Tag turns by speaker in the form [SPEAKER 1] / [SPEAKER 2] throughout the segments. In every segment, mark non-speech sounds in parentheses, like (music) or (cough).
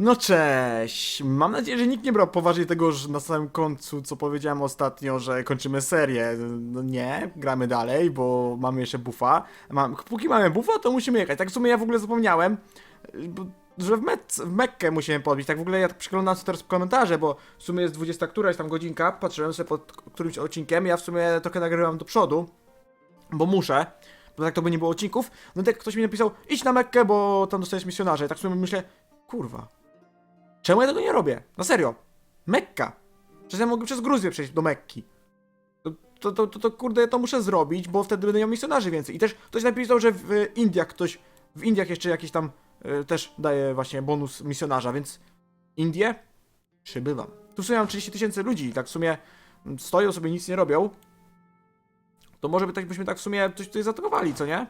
[SPEAKER 1] No cześć! Mam nadzieję, że nikt nie brał poważnie tego, że na samym końcu, co powiedziałem ostatnio, że kończymy serię. No nie, gramy dalej, bo mamy jeszcze buffa. Mam, póki mamy buffa, to musimy jechać. Tak w sumie ja w ogóle zapomniałem, że w, Mec, w Mekkę musimy podbić. Tak w ogóle ja tak przeglądam sobie teraz komentarze, bo w sumie jest 20 któraś tam godzinka, patrzyłem sobie pod którymś odcinkiem, ja w sumie trochę nagrywam do przodu, bo muszę. Bo tak to by nie było odcinków. No tak ktoś mi napisał, idź na Mekkę, bo tam dostajesz misjonarza. I tak w sumie myślę, kurwa, Czemu ja tego nie robię? Na serio. Mekka. Przecież ja mogę przez Gruzję przejść do Mekki. To, to, to, to, to kurde, to muszę zrobić, bo wtedy będę miał misjonarzy więcej. I też ktoś napisał, że w Indiach ktoś, w Indiach jeszcze jakiś tam y, też daje właśnie bonus misjonarza, więc Indie przybywam. Tu w sumie mam 30 tysięcy ludzi tak w sumie stoją sobie, nic nie robią. To może by tak byśmy tak w sumie coś tutaj zaatakowali, co nie?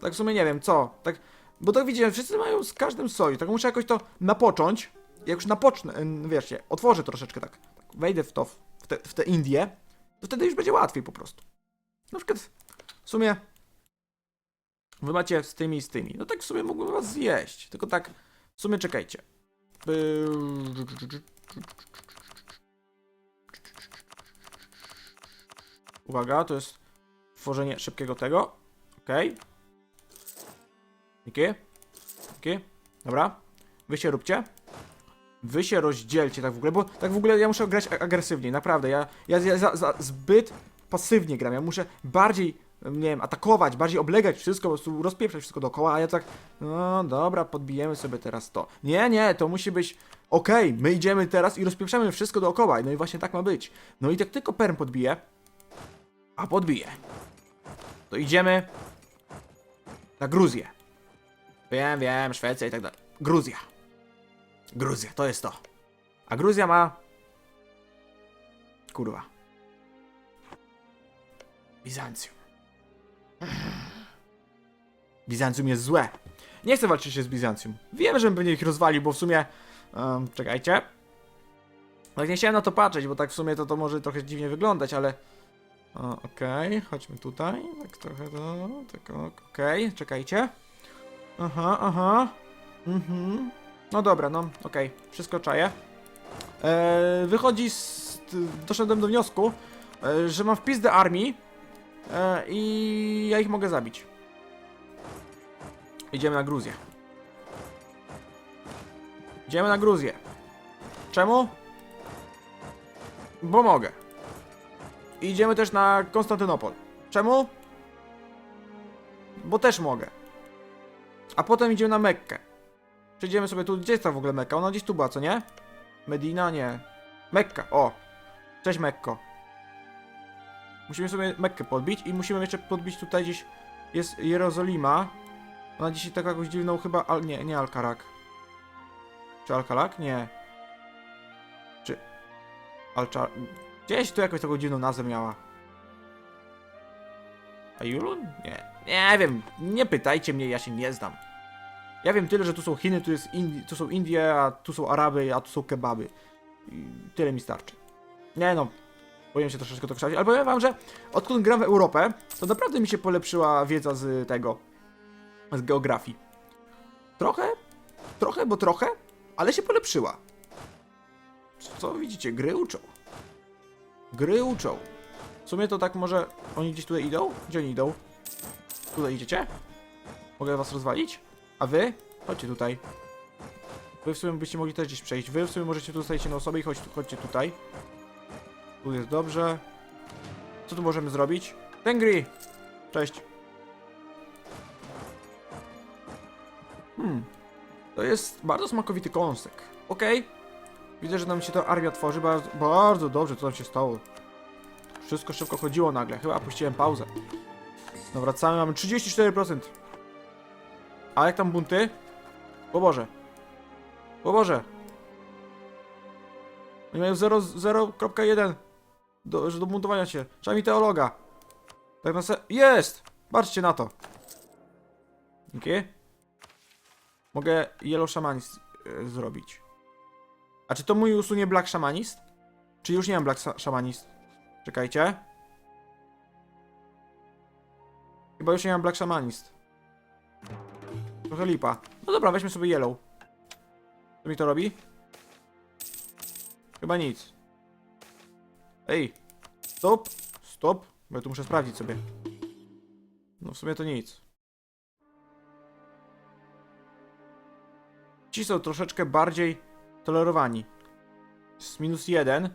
[SPEAKER 1] Tak w sumie nie wiem, co? Tak, bo tak widzicie, wszyscy mają z każdym sojusz, tak muszę jakoś to napocząć. Jak już napocznę, em, wiecie, otworzę troszeczkę tak, tak wejdę w to, w te, w te Indie, to wtedy już będzie łatwiej po prostu. Na przykład, w sumie, wy macie z tymi i z tymi, no tak w sumie mógłbym was zjeść, tylko tak, w sumie czekajcie. Uwaga, to jest tworzenie szybkiego tego, okej. Dzięki. Dzięki. Dobra. Wy się róbcie. Wy się rozdzielcie tak w ogóle, bo tak w ogóle ja muszę grać a- agresywnie, naprawdę. Ja, ja, ja za, za, zbyt pasywnie gram. Ja muszę bardziej, nie wiem, atakować, bardziej oblegać wszystko, po prostu rozpieprzać wszystko dookoła, a ja tak, no dobra, podbijemy sobie teraz to. Nie, nie, to musi być, okej, my idziemy teraz i rozpieprzamy wszystko dookoła. No i właśnie tak ma być. No i tak tylko perm podbije, a podbije, to idziemy na Gruzję. Wiem, wiem, Szwecja i tak dalej. Gruzja. Gruzja, to jest to. A Gruzja ma... Kurwa. Bizancjum. Bizancjum jest złe. Nie chcę walczyć się z Bizancjum. Wiem, że będzie ich rozwalił, bo w sumie... em, czekajcie. Tak nie chciałem na to patrzeć, bo tak w sumie to, to może trochę dziwnie wyglądać, ale... Okej, chodźmy tutaj. Tak trochę to... Tak, okej, czekajcie. Aha, aha. Mhm. No dobra, no okej, wszystko czaję. Eee, wychodzi z... Doszedłem do wniosku, e, że mam wpis do armii e, i ja ich mogę zabić. Idziemy na Gruzję. Idziemy na Gruzję. Czemu? Bo mogę. Idziemy też na Konstantynopol. Czemu? Bo też mogę. A potem idziemy na Mekkę. Przejdziemy sobie tu. Gdzie jest ta w ogóle Mekka? Ona gdzieś tu była, co nie? Medina? Nie. Mekka, o. Cześć Mekko. Musimy sobie Mekkę podbić i musimy jeszcze podbić tutaj gdzieś. Jest Jerozolima. Ona dzisiaj taką jakąś dziwną chyba. Al, nie, nie Alkarak. Czy Alkalak? Nie. Czy. Alczar. Gdzieś tu jakąś taką dziwną nazwę miała. A Julun? Nie. Nie wiem. Nie pytajcie mnie, ja się nie znam. Ja wiem tyle, że tu są Chiny, tu, jest Indi tu są Indie, a tu są Araby, a tu są kebaby. I tyle mi starczy. Nie no, boję się troszeczkę to kształcić, ale powiem wam, że odkąd gram w Europę, to naprawdę mi się polepszyła wiedza z tego, z geografii. Trochę, trochę, bo trochę, ale się polepszyła. Co widzicie, gry uczą. Gry uczą. W sumie to tak może, oni gdzieś tutaj idą? Gdzie oni idą? Tutaj idziecie? Mogę was rozwalić? A wy? Chodźcie tutaj. Wy w sumie byście mogli też gdzieś przejść. Wy w sumie możecie tu zostać na osobę i chodź, chodźcie tutaj. Tu jest dobrze. Co tu możemy zrobić? Tengri! Cześć. Hmm. To jest bardzo smakowity kąsek. Okej. Widzę, że nam się ta armia tworzy. Bardzo, bardzo dobrze, co tam się stało. Wszystko szybko chodziło nagle. Chyba puściłem pauzę. No wracamy, mamy 34%. A jak tam bunty? O Boże. O Boże. Oni mają 0 0.1 do, do buntowania się. Trzeba mi teologa. Tak na se... Jest! Patrzcie na to. Dzięki. Mogę Yellow Shamanist e, zrobić. A czy to mój usunie Black Shamanist? Czy już nie mam Black Shamanist? Czekajcie. Chyba już nie mam Black Shamanist. Trochę lipa. No dobra, weźmy sobie Yellow. Co mi to robi? Chyba nic. Ej! Stop! Stop! Bo ja tu muszę sprawdzić sobie. No w sumie to nic. Ci są troszeczkę bardziej tolerowani. Z minus jeden.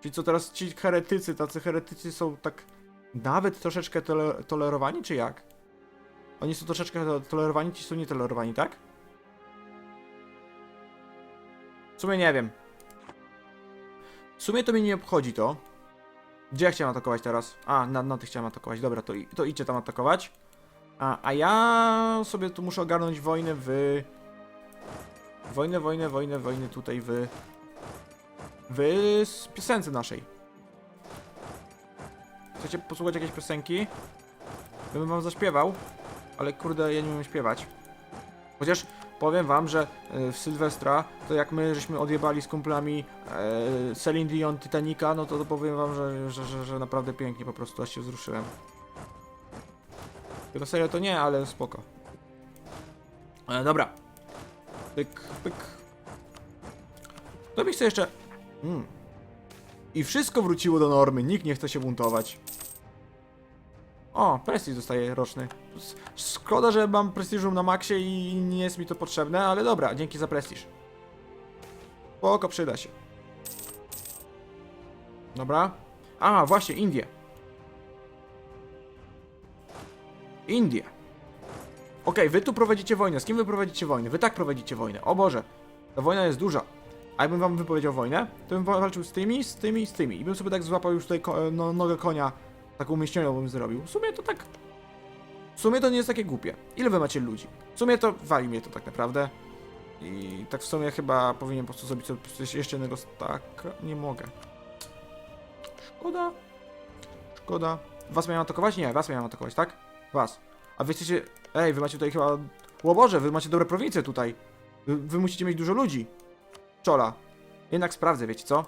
[SPEAKER 1] Czyli co teraz ci heretycy, tacy heretycy są tak nawet troszeczkę tole tolerowani, czy jak? Oni są troszeczkę to tolerowani, ci są nietolerowani, tak? W sumie nie wiem. W sumie to mnie nie obchodzi to. Gdzie ja chciałem atakować teraz? A, na, na tych chciałem atakować. Dobra, to, to idźcie tam atakować. A, a ja sobie tu muszę ogarnąć wojnę w... Wojnę, wojnę, wojnę, wojnę tutaj w... W piosence naszej. Chcecie posłuchać jakiejś piosenki? Ja bym wam zaśpiewał, ale kurde, ja nie umiem śpiewać. Chociaż powiem wam, że e, w Sylwestra, to jak my żeśmy odjebali z kumplami e, Celine Dion Titanica, no to, to powiem wam, że, że, że, że naprawdę pięknie po prostu, aż się wzruszyłem. Tylko serio to nie, ale spoko. E, dobra. Pyk, pyk. To byś chce jeszcze... Mm. I wszystko wróciło do normy, nikt nie chce się buntować. O, prestiż dostaje roczny. Szkoda, że mam prestiżum na maksie i nie jest mi to potrzebne, ale dobra, dzięki za prestiż. Spoko, przyda się. Dobra. A, właśnie, Indie. Indie. Okej, wy tu prowadzicie wojnę. Z kim wy prowadzicie wojnę? Wy tak prowadzicie wojnę. O Boże. Ta wojna jest duża. A jakbym wam wypowiedział wojnę, to bym walczył z tymi, z tymi z tymi. I bym sobie tak złapał już tutaj ko- no, nogę konia, taką umieśnioną bym zrobił. W sumie to tak... W sumie to nie jest takie głupie. Ile wy macie ludzi? W sumie to wali mnie to tak naprawdę. I tak w sumie chyba powinien po prostu zrobić coś jeszcze jednego staka. Nie mogę. Szkoda. Szkoda. Was miałem atakować? Nie, was miałem atakować, tak? Was. A wy chcecie... Ej, wy macie tutaj chyba... O Boże, wy macie dobre prowincje tutaj. Wy, wy musicie mieć dużo ludzi. Czola. Jednak sprawdzę, wiecie co?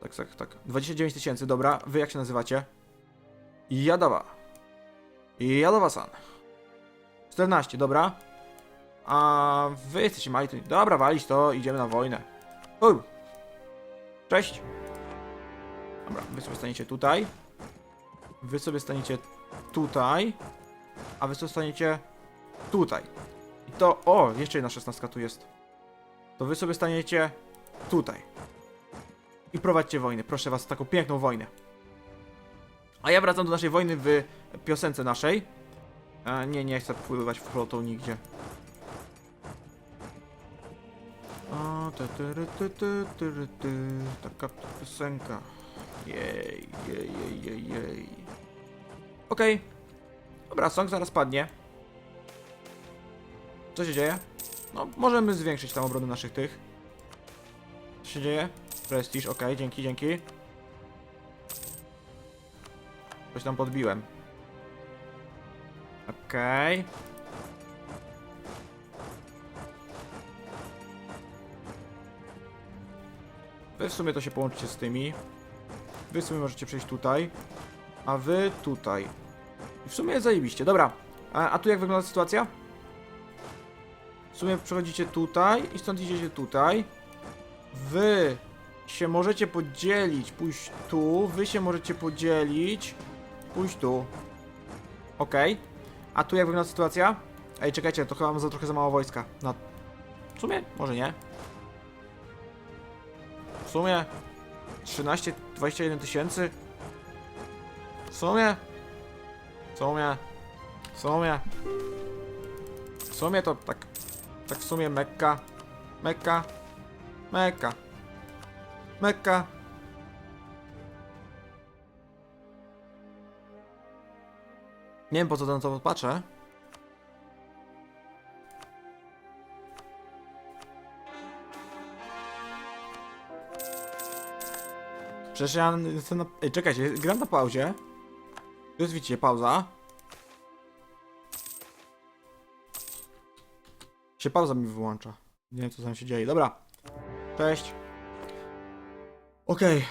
[SPEAKER 1] Tak, tak, tak. 29 tysięcy, dobra. Wy jak się nazywacie? Jadawa. Jadawa-san. 14, dobra. A wy jesteście mali. Dobra, walić to, idziemy na wojnę. Cześć. Dobra, wy sobie staniecie tutaj. Wy sobie staniecie tutaj. A wy sobie staniecie tutaj. I to... O, jeszcze jedna szesnastka tu jest. To wy sobie staniecie tutaj. I prowadźcie wojnę. Proszę was, taką piękną wojnę. A ja wracam do naszej wojny w piosence naszej. A, nie, nie chcę pływać flotą nigdzie. A, ty, ty, ty, ty, ty, ty. Taka piosenka. Jej, jej, jej, jej, jej. Okej. Dobra, song zaraz padnie. Co się dzieje? No, możemy zwiększyć tam obronę naszych tych. Co się dzieje? Prestiż, okej, dzięki, dzięki. Coś tam podbiłem. Okej. Wy w sumie to się połączycie z tymi. Wy w sumie możecie przejść tutaj. A wy tutaj. I w sumie jest zajebiście. Dobra. A, a tu jak wygląda sytuacja? W sumie przechodzicie tutaj i stąd idziecie tutaj. Wy się możecie podzielić, pójść tu. Wy się możecie podzielić, pójść tu. Okej. A tu jak wygląda sytuacja? Ej, czekajcie, to chyba mam za trochę za mało wojska. No. W sumie? Może nie. W sumie 13, 21 tysięcy. W sumie. W sumie. W sumie. W sumie to tak. Tak w sumie Mekka. Mekka. Mekka. Mekka. Nie wiem po co na to patrzę. Przecież ja jestem na... Ej, czekajcie, gram na pauzie. Jest, widzicie, pauza. Się pauza mi wyłącza. Nie wiem, co tam się dzieje. Dobra. Cześć. Okej.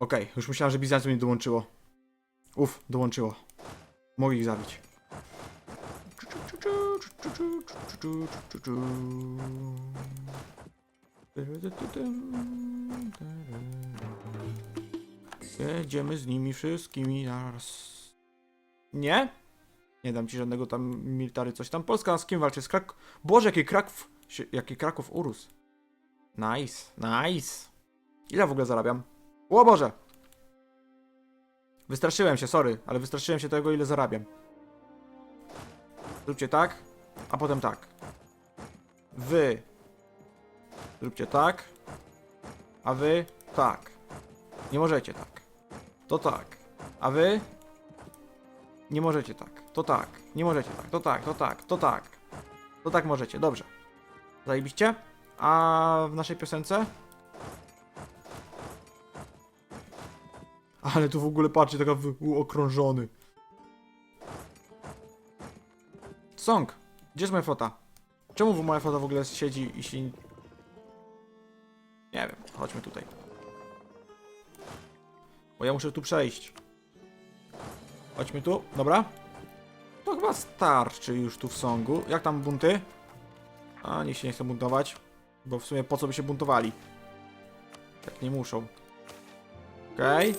[SPEAKER 1] Okej, już myślałem, że Bizancjum mi dołączyło. Uf, dołączyło. Mogę ich zabić. Jedziemy z nimi wszystkimi naraz. Nie? Nie dam ci żadnego tam military coś tam. Polska z kim walczy? Z Krak... Boże, jaki Kraków... Jaki Kraków urósł. Nice, nice. Ile w ogóle zarabiam? O Boże! Wystraszyłem się, sorry, ale wystraszyłem się tego, ile zarabiam. Zróbcie tak, a potem tak. Wy. Zróbcie tak, a wy tak. Nie możecie tak. To tak. A wy? Nie możecie tak. To tak. Nie możecie tak. To tak, to tak, to tak. To tak możecie, dobrze. Zajebiście? A w naszej piosence? Ale tu w ogóle patrzcie, taka okrążony. Song, gdzie jest moja flota? Czemu moja flota w ogóle siedzi i się... Nie wiem, chodźmy tutaj. Bo ja muszę tu przejść. Chodźmy tu, dobra? To chyba starczy już tu w songu. Jak tam bunty? A, niech się nie chcą buntować. Bo w sumie po co by się buntowali? Tak nie muszą. Okej.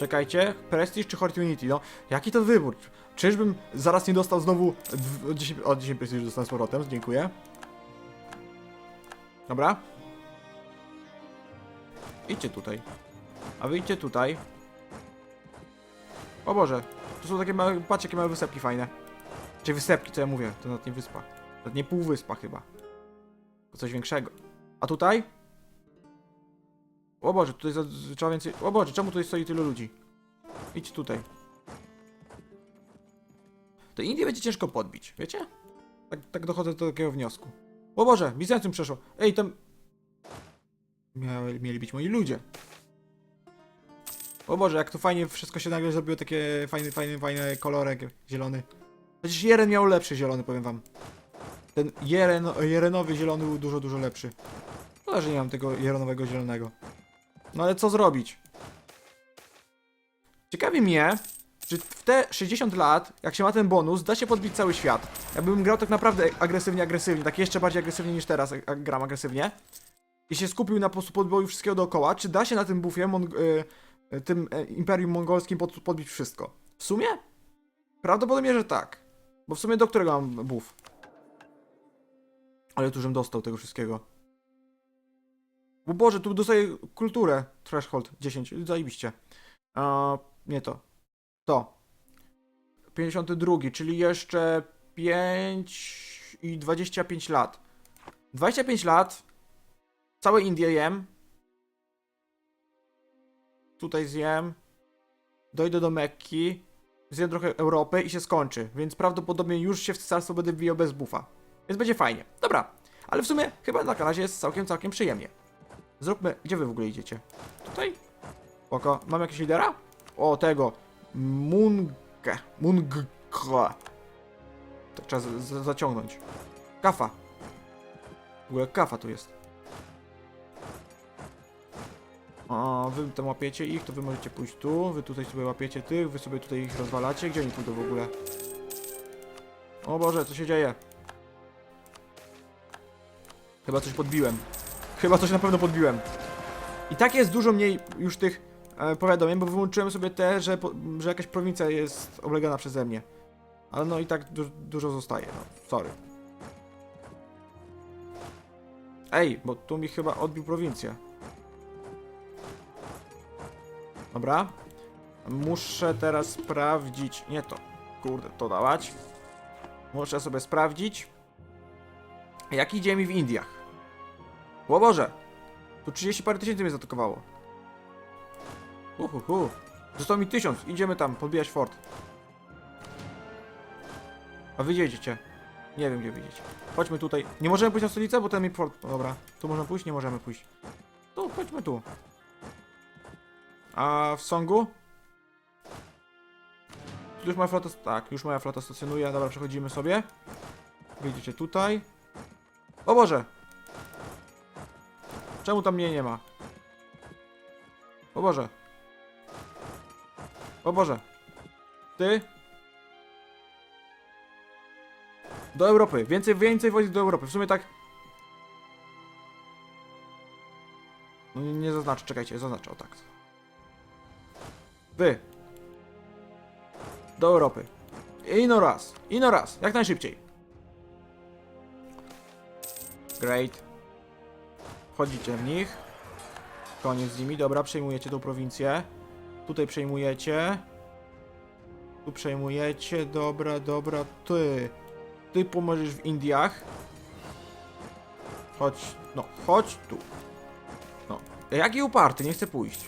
[SPEAKER 1] Czekajcie. Prestige czy Horde Unity? No, jaki to wybór? Czyżbym zaraz nie dostał znowu... dw- 10, o, 10 Prestige dostałem z powrotem, dziękuję. Dobra. Idźcie tutaj. A wy idźcie tutaj. O Boże, to są takie małe, patrzcie jakie małe wysepki fajne. Czy wysepki, co ja mówię, to nawet nie wyspa. Nawet nie półwyspa chyba. To coś większego. A tutaj? O Boże, tutaj trzeba więcej... O Boże, czemu tutaj stoi tylu ludzi? Idź tutaj. To Indię będzie ciężko podbić, wiecie? Tak, tak dochodzę do takiego wniosku. O Boże, Bizancjum przeszło. Ej, tam... Miały, mieli być moi ludzie. O Boże, jak to fajnie wszystko się nagle zrobiło, takie fajne, fajne, fajne kolorek zielony. Przecież Jeren miał lepszy zielony, powiem wam. Ten Jeren, Jerenowy zielony był dużo, dużo lepszy. Szkoda, że nie mam tego Jerenowego zielonego. No ale co zrobić? Ciekawi mnie, czy w te 60 lat, jak się ma ten bonus, da się podbić cały świat. Jakbym grał tak naprawdę agresywnie, agresywnie, tak jeszcze bardziej agresywnie niż teraz, jak gram agresywnie. I się skupił na po prostu podboju wszystkiego dookoła, czy da się na tym bufie y, tym e, Imperium Mongolskim pod, podbić wszystko? W sumie? Prawdopodobnie, że tak. Bo w sumie do którego mam buff? Ale tu żem dostał tego wszystkiego. Bo Boże, tu dostaję kulturę. Threshold 10, zajebiście. Nie to. To. 52, czyli jeszcze 5 i 25 lat. 25 lat. Całe Indie jem. Tutaj zjem. Dojdę do Mekki. Zjem trochę Europy i się skończy. Więc prawdopodobnie już się w cesarstwo będę wbijał bez buffa. Więc będzie fajnie. Dobra. Ale w sumie chyba na razie jest całkiem, całkiem przyjemnie. Zróbmy... Gdzie wy w ogóle idziecie? Tutaj? Oko. Mam jakiegoś lidera? O, tego. Mungę. Mungkę. Tak trzeba zaciągnąć. Kafa. W ogóle kafa tu jest. O, wy tam łapiecie ich, to wy możecie pójść tu, wy tutaj sobie łapiecie tych, wy sobie tutaj ich rozwalacie. Gdzie oni pójdą w ogóle? O Boże, co się dzieje? Chyba coś podbiłem. Chyba coś na pewno podbiłem. I tak jest dużo mniej już tych e, powiadomień, bo wyłączyłem sobie te, że, że jakaś prowincja jest oblegana przeze mnie. Ale no i tak du dużo zostaje, no. Sorry. Ej, bo tu mi chyba odbił prowincję. Dobra. Muszę teraz sprawdzić. Nie to. Kurde, to dawać. Muszę sobie sprawdzić. Jak idzie mi w Indiach. O Boże! Tu 30 parę tysięcy mnie zaatakowało. Uhuhu. Zostało mi tysiąc. Idziemy tam, podbijać fort. A wy gdzie idziecie? Nie wiem, gdzie wyjdziecie. Chodźmy tutaj. Nie możemy pójść na stolicę, bo ten mi fort... No dobra. Tu możemy pójść? Nie możemy pójść. Tu, chodźmy tu. A w Songu? Tu już moja flota... Tak, już moja flota stacjonuje. Dobra, przechodzimy sobie. Wyjdziecie tutaj. O Boże! Czemu tam mnie nie ma? O Boże. O Boże. Ty? Do Europy. Więcej, więcej wojsk do Europy. W sumie tak... No nie, nie zaznaczę, czekajcie, zaznaczę, o tak. Wy. Do Europy. Ino raz, ino raz, jak najszybciej. Great. Wchodzicie w nich. Koniec z nimi, dobra, przejmujecie tą prowincję. Tutaj przejmujecie. Tu przejmujecie, dobra, dobra, ty. Ty pomożesz w Indiach. Chodź, no, chodź tu. No, jaki uparty, nie chcę pójść.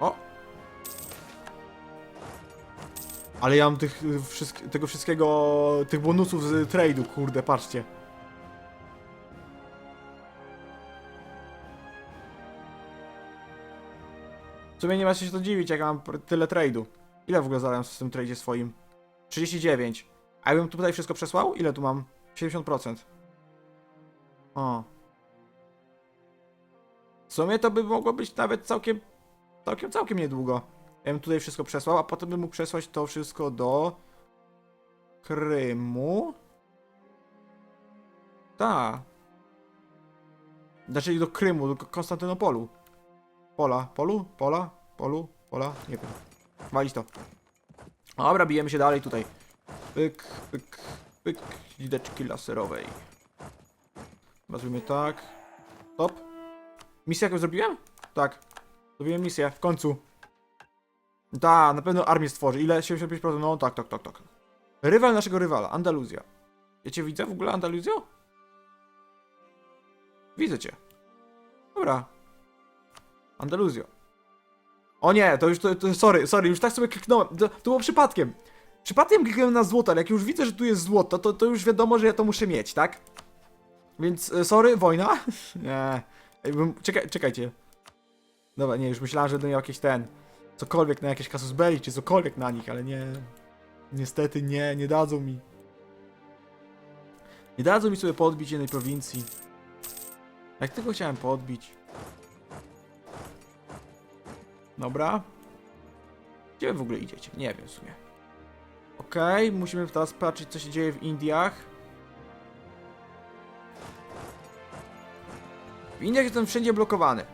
[SPEAKER 1] O! Ale ja mam tych, y, wszystk tego wszystkiego, tych bonusów z trade'u, kurde, patrzcie. W sumie nie ma się to dziwić, jak mam tyle trade'u. Ile w ogóle zadałem w tym trade'zie swoim? 39. A jakbym tutaj wszystko przesłał? Ile tu mam? 70%. O. W sumie to by mogło być nawet całkiem, całkiem, całkiem niedługo. Ja bym tutaj wszystko przesłał, a potem bym mógł przesłać to wszystko do Krymu. Tak. Znaczy do Krymu, do Konstantynopolu. Pola, Polu? Pola? Polu? Pola? Nie wiem. Walić to. Dobra, bijemy się dalej tutaj. Pyk, pyk, pyk. Lideczki laserowej. Nazwijmy tak. Stop. Misję jaką zrobiłem? Tak. Zrobiłem misję, w końcu. Da, na pewno armię stworzy. Ile? 75%? No tak, tak, tak, tak. Rywal naszego rywala, Andaluzja. Ja cię widzę w ogóle, Andaluzjo? Widzę cię. Dobra. Andaluzjo. O nie, to już, to, to sorry, sorry, już tak sobie kliknąłem. To, to było przypadkiem. Przypadkiem kliknąłem na złoto, ale jak już widzę, że tu jest złoto, to, to już wiadomo, że ja to muszę mieć, tak? Więc, e, sorry, wojna? (laughs) nie. Czekaj, czekajcie. Dobra, nie, już myślałem, że będę miał jakieś ten... Cokolwiek na jakieś kasus belli, czy cokolwiek na nich, ale nie... Niestety nie, nie dadzą mi. Nie dadzą mi sobie podbić jednej prowincji. Jak tylko chciałem podbić. Dobra. Gdzie wy w ogóle idziecie? Nie wiem w sumie. Okej, musimy teraz patrzeć co się dzieje w Indiach. W Indiach jestem wszędzie blokowany.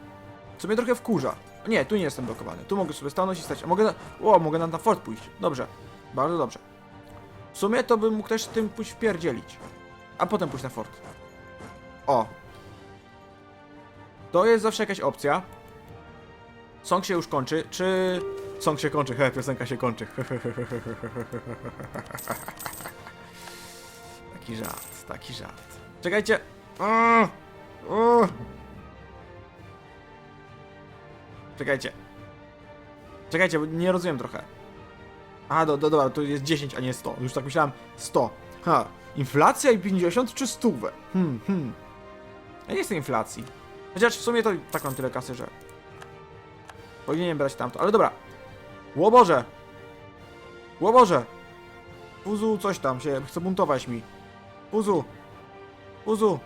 [SPEAKER 1] Co mnie trochę wkurza. Nie, tu nie jestem blokowany. Tu mogę sobie stanąć i stać. A mogę na... O, mogę na, na fort pójść. Dobrze. Bardzo dobrze. W sumie to bym mógł też tym pójść wpierdzielić. A potem pójść na fort. O. To jest zawsze jakaś opcja. Song się już kończy. Czy... Song się kończy, he, piosenka się kończy. (laughs) taki żart, taki żart. Czekajcie. O! O! Czekajcie. Czekajcie, bo nie rozumiem trochę. A, do, do, dobra, to jest 10, a nie 100. Już tak myślałem, 100. Ha, inflacja i 50 czy stówę? Hmm, hmm. Ja nie chcę inflacji. Chociaż w sumie to tak mam tyle kasy, że... Powinienem brać tamto, ale dobra. Łoboże! Łoboże! Puzu, coś tam się, chce buntować mi. Puzu! Puzu!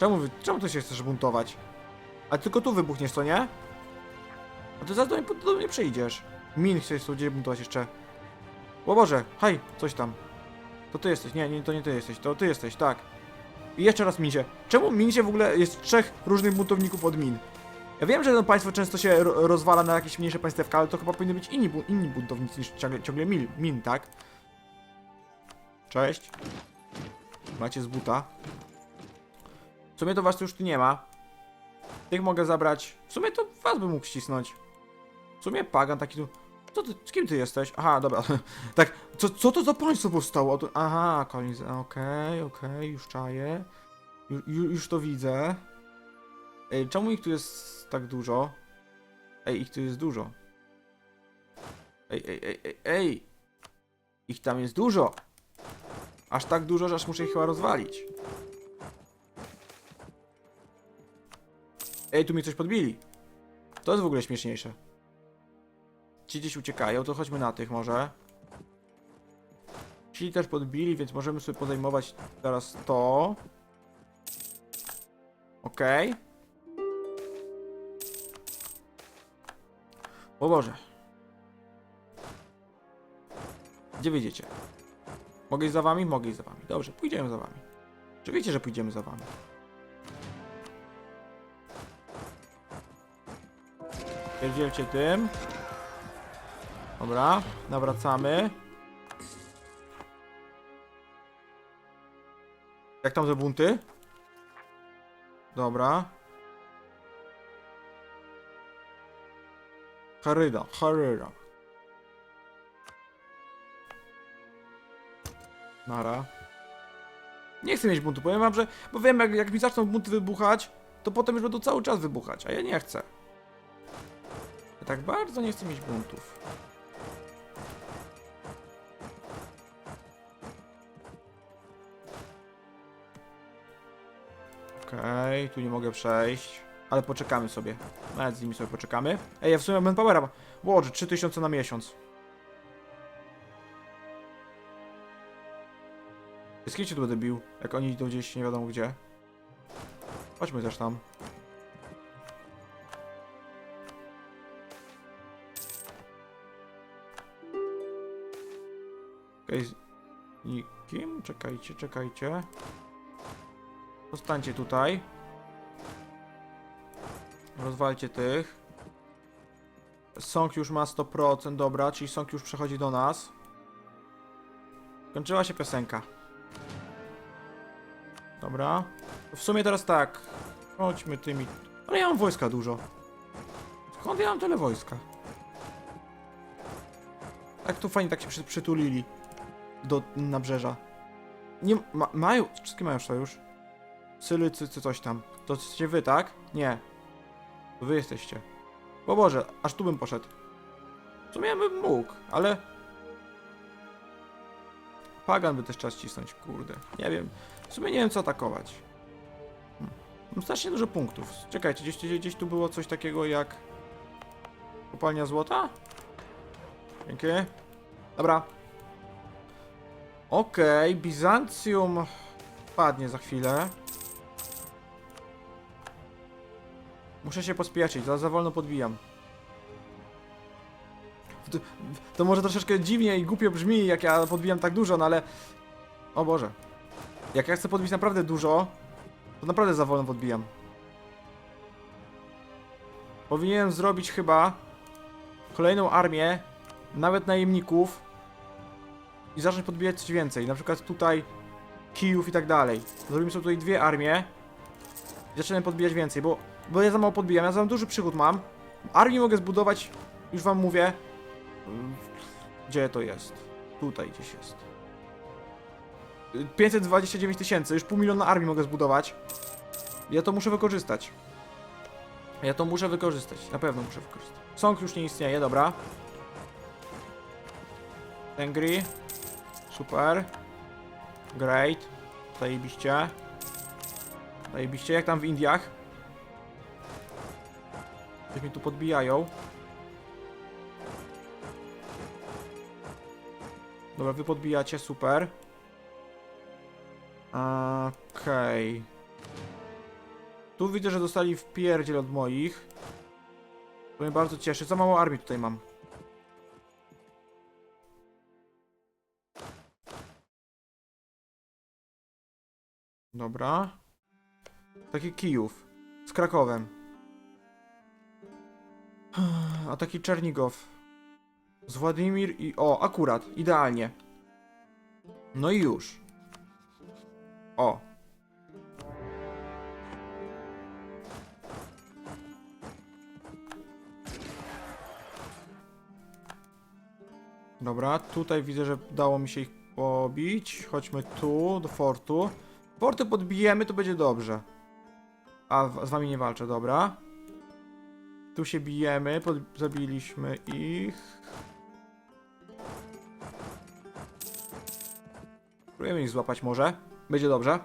[SPEAKER 1] Czemu, czemu ty się chcesz buntować? A tylko tu wybuchniesz, co nie? A ty zaraz do mnie, do mnie przyjdziesz. Min chcesz tu gdzieś buntować jeszcze. O Boże, hej, coś tam. To ty jesteś, nie, nie, to nie ty jesteś, to ty jesteś, tak. I jeszcze raz Mincie. Czemu Mincie w ogóle jest trzech różnych buntowników od Min? Ja wiem, że to państwo często się ro rozwala na jakieś mniejsze państewka, ale to chyba powinny być inni, bu inni buntownicy niż ciągle, ciągle mil, Min, tak? Cześć. Macie z buta. W sumie to was już tu nie ma. Tych mogę zabrać. W sumie to was bym mógł ścisnąć. W sumie pagan taki tu. Co ty, z kim ty jesteś? Aha, dobra. (laughs) tak, co, co to za państwo powstało? Aha, koniec. Okej, okej, już czaję. Ju, już to widzę. Ej, czemu ich tu jest tak dużo? Ej, ich tu jest dużo. Ej, ej, ej, ej, ej. Ich tam jest dużo. Aż tak dużo, że aż muszę ich chyba rozwalić. Ej, tu mi coś podbili. To jest w ogóle śmieszniejsze. Ci gdzieś uciekają, to chodźmy na tych może. Ci też podbili, więc możemy sobie podejmować teraz to. Okej. O Boże. Gdzie wyjdziecie? Mogę iść za wami? Mogę iść za wami. Dobrze, pójdziemy za wami. Czy wiecie, że pójdziemy za wami? Pierdzielcie tym. Dobra, nawracamy. Jak tam te bunty? Dobra. Haryda, haryda. Nara. Nie chcę mieć buntu, powiem wam, że... Bo wiem, jak, jak mi zaczną bunty wybuchać, to potem już będą cały czas wybuchać, a ja nie chcę. Ja tak bardzo nie chcę mieć buntów. Okej, tu nie mogę przejść. Ale poczekamy sobie. Nawet z nimi sobie poczekamy. Ej, ja w sumie manpowera. Łoże, 3000 na miesiąc. Kim cię tu będę bił? Jak oni idą gdzieś nie wiadomo gdzie. Chodźmy też tam. Okej, z nikim? Czekajcie, czekajcie. Zostańcie tutaj. Rozwalcie tych. Song już ma 100%, dobra, czyli Song już przechodzi do nas. Kończyła się piosenka. Dobra. W sumie teraz tak. Chodźmy tymi. Ale ja mam wojska dużo. Skąd ja mam tyle wojska? Tak tu fajnie tak się przy, przytulili. Do nabrzeża. Nie, ma, mają, wszystkie mają sojusz. Sylycy, czy coś tam. To jesteście wy, tak? Nie. To wy jesteście. O Boże, aż tu bym poszedł. W sumie bym mógł, ale... Pagan by też czas cisnąć, kurde. Nie wiem. W sumie nie wiem co atakować. Hmm. Mam strasznie dużo punktów. Czekajcie, gdzieś, gdzieś, gdzieś tu było coś takiego jak... Kopalnia złota? Dzięki. Dobra. Okej, Bizancjum padnie za chwilę. Muszę się pospieszyć, za, za wolno podbijam. To, to może troszeczkę dziwnie i głupio brzmi, jak ja podbijam tak dużo, no ale... O Boże. Jak ja chcę podbić naprawdę dużo, to naprawdę za wolno podbijam. Powinienem zrobić chyba kolejną armię, nawet najemników i zacząć podbijać coś więcej. Na przykład tutaj Kijów i tak dalej. Zrobimy sobie tutaj dwie armie i zaczynamy podbijać więcej, bo, bo ja za mało podbijam, ja za duży przychód mam. Armię mogę zbudować, już wam mówię. Gdzie to jest? Tutaj gdzieś jest. Y, 529 tysięcy, już pół miliona armii mogę zbudować. Ja to muszę wykorzystać. Ja to muszę wykorzystać, na pewno muszę wykorzystać. Song już nie istnieje, dobra. Angry. Super. Great. Zajebiście. Zajebiście, jak tam w Indiach? Coś mi tu podbijają. Dobra, wy podbijacie, super. Okej. Tu widzę, że dostali w pierdziel od moich. To mnie bardzo cieszy. Za mało armii tutaj mam. Dobra. Taki Kijów. Z Krakowem. A taki Czernigow. Z Władimir i... O, akurat. Idealnie. No i już. O. Dobra, tutaj widzę, że dało mi się ich pobić. Chodźmy tu, do fortu. Forty podbijemy, to będzie dobrze. A z wami nie walczę, dobra. Tu się bijemy, pod, zabiliśmy ich. Próbujemy ich złapać może. Będzie dobrze.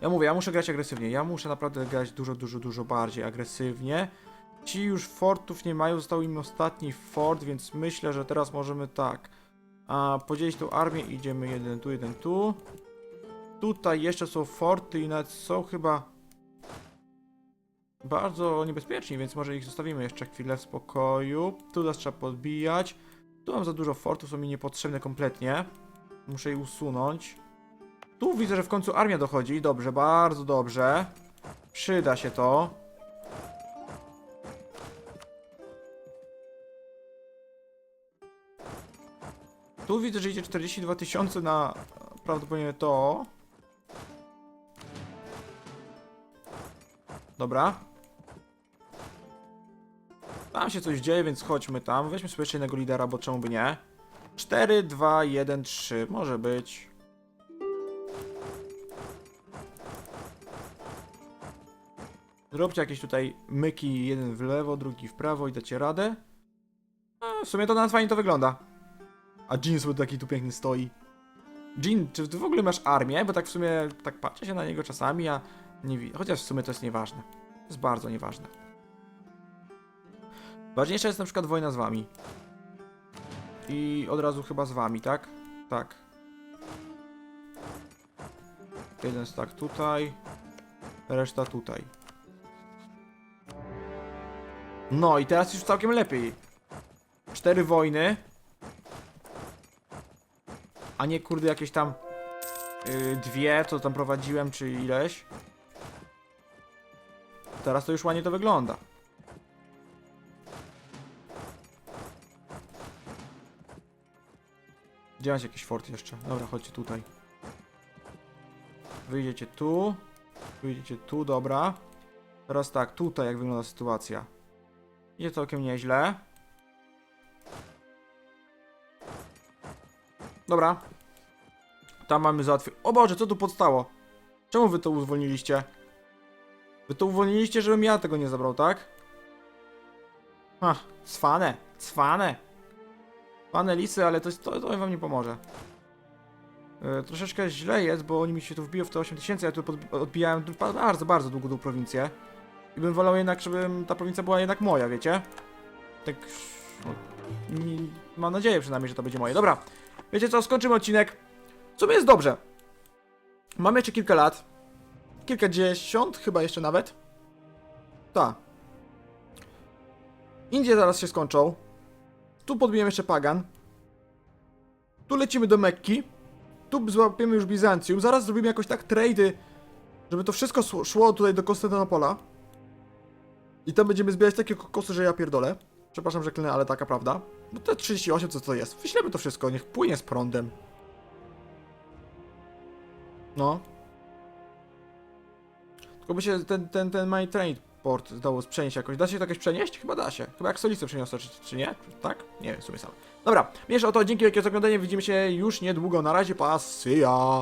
[SPEAKER 1] Ja mówię, ja muszę grać agresywnie. Ja muszę naprawdę grać dużo, dużo, dużo bardziej agresywnie. Ci już fortów nie mają, został im ostatni fort, więc myślę, że teraz możemy tak. A podzielić tą armię, idziemy jeden tu, jeden tu. Tutaj jeszcze są forty i nawet są chyba bardzo niebezpieczni, więc może ich zostawimy jeszcze chwilę w spokoju. Tu nas trzeba podbijać. Tu mam za dużo fortów, są mi niepotrzebne kompletnie. Muszę je usunąć. Tu widzę, że w końcu armia dochodzi. Dobrze, bardzo dobrze. Przyda się to. Tu widzę, że idzie 42 tysiące na prawdopodobnie to. Dobra. Tam się coś dzieje, więc chodźmy tam. Weźmy sobie jeszcze jednego lidera, bo czemu by nie? 4, 2, 1, 3. Może być. Zróbcie jakieś tutaj myki, jeden w lewo, drugi w prawo i dacie radę. A, w sumie to na fajnie to wygląda. A Jean sobie taki tu piękny stoi. Jean, czy ty w ogóle masz armię? Bo tak w sumie, tak patrzę się na niego czasami, a nie widzę. Chociaż w sumie to jest nieważne. To jest bardzo nieważne. Ważniejsza jest na przykład wojna z wami. I od razu chyba z wami, tak? Tak. Jeden jest tak tutaj. Reszta tutaj. No i teraz już całkiem lepiej. Cztery wojny. A nie kurde jakieś tam yy, dwie, co tam prowadziłem, czy ileś. Teraz to już ładnie to wygląda. Gdzie macie jakieś forty jeszcze? Dobra, chodźcie tutaj. Wyjdziecie tu. Wyjdziecie tu, dobra. Teraz tak, tutaj jak wygląda sytuacja. Idzie całkiem nieźle. Dobra. Tam mamy załatwię. O Boże, co tu podstało? Czemu wy to uwolniliście? Wy to uwolniliście, żebym ja tego nie zabrał, tak? Ha, cwane, cwane. Cwane lisy, ale to, to, to wam nie pomoże. E, troszeczkę źle jest, bo oni mi się tu wbiją w te 8000, ja tu odbijałem bardzo, bardzo długo tą prowincję. I bym wolał jednak, żeby ta prowincja była jednak moja, wiecie? Tak... Mi- mam nadzieję przynajmniej, że to będzie moje. Dobra, wiecie co, skończymy odcinek. W sumie jest dobrze. Mamy jeszcze kilka lat. Kilkadziesiąt, chyba jeszcze nawet. Tak. Indie zaraz się skończą. Tu podbijemy jeszcze Pagan. Tu lecimy do Mekki. Tu złapiemy już Bizancjum. Zaraz zrobimy jakoś tak trady, żeby to wszystko szło- tutaj do Konstantynopola. I tam będziemy zbierać takie kokosy, że ja pierdolę. Przepraszam, że klnę, ale taka prawda. No te 38, co to jest? Wyślemy to wszystko, niech płynie z prądem. No. Tylko by się ten, ten, ten My Train Port dało przenieść jakoś. Da się to jakoś przenieść? Chyba da się. Chyba jak stolicę przeniosę, czy, czy nie? Tak? Nie wiem, w sumie sam. Dobra, mniejsza o to, dzięki wielkie za oglądanie, widzimy się już niedługo. Na razie, pa, see ya.